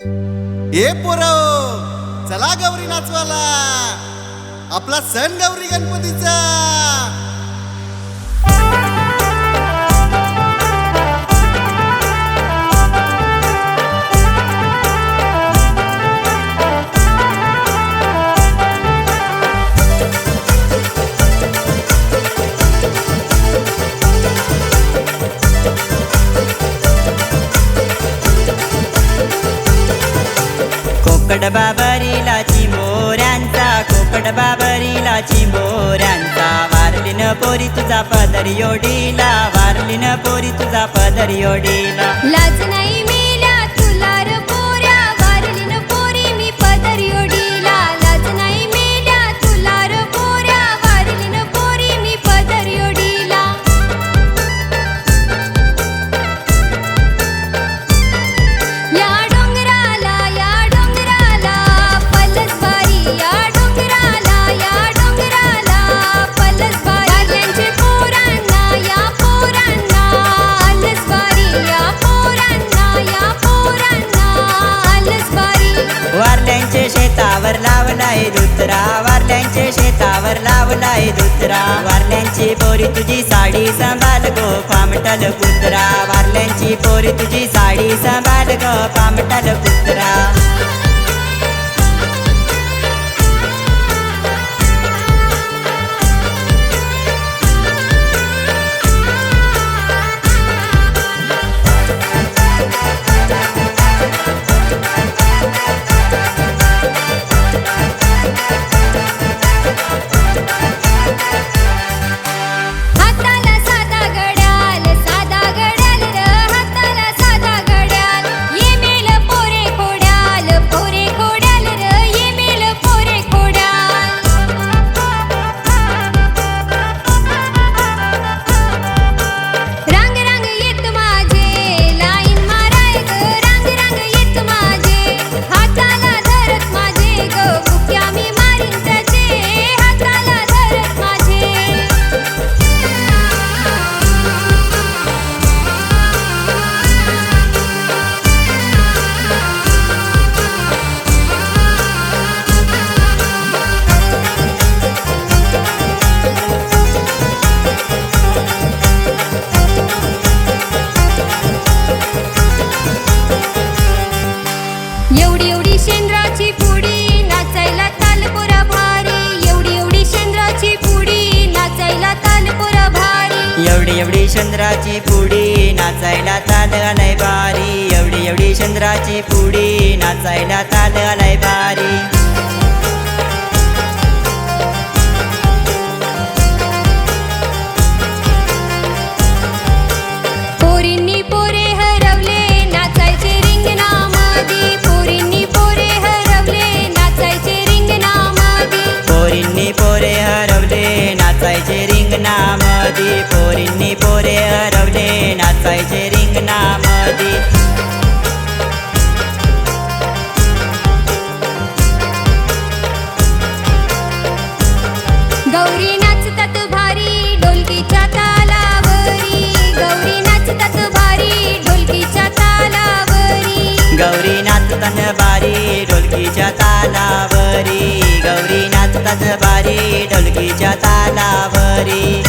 ए पोर चला गौरी नाचवाला आपला सण गौरी गणपतीचा. कोकड बाबरीला चिंबोऱ्यांचा कोकड बाबरीला मोऱ्यांचा वारलीन पोरी तुझा पदर योडीला वारलीन पोरी तुझा पदर योडीला. लाज शेतावर लावलाय दुसरा. वारल्यांची पोरी तुझी साडी सांभाळ गो. पामटल कुत्रा. वारल्यांची पोरी तुझी साडी सांभाळ गो. पामटल एवढी एवढी चंद्राची पुडी नाचायला ताल आलाय बारी. एवढी एवढी चंद्राची पुडी नाचायला ताल आलाय बारी. पोरींनी पोरे हरवले नाचायचे रिंगणामध्ये पोरींनी पोरे हरवले नाचायचे नाचायचे रिंगणामधी गौरी नाचतात भारी ढोलकीच्या तालावरी. गौरी नाचतात भारी ढोलकीच्या तालावरी. गौरी नाचतन बारी ढोलकीच्या तालावरी. गौरी नाचतात बारी ढोलकीच्या तालावरी.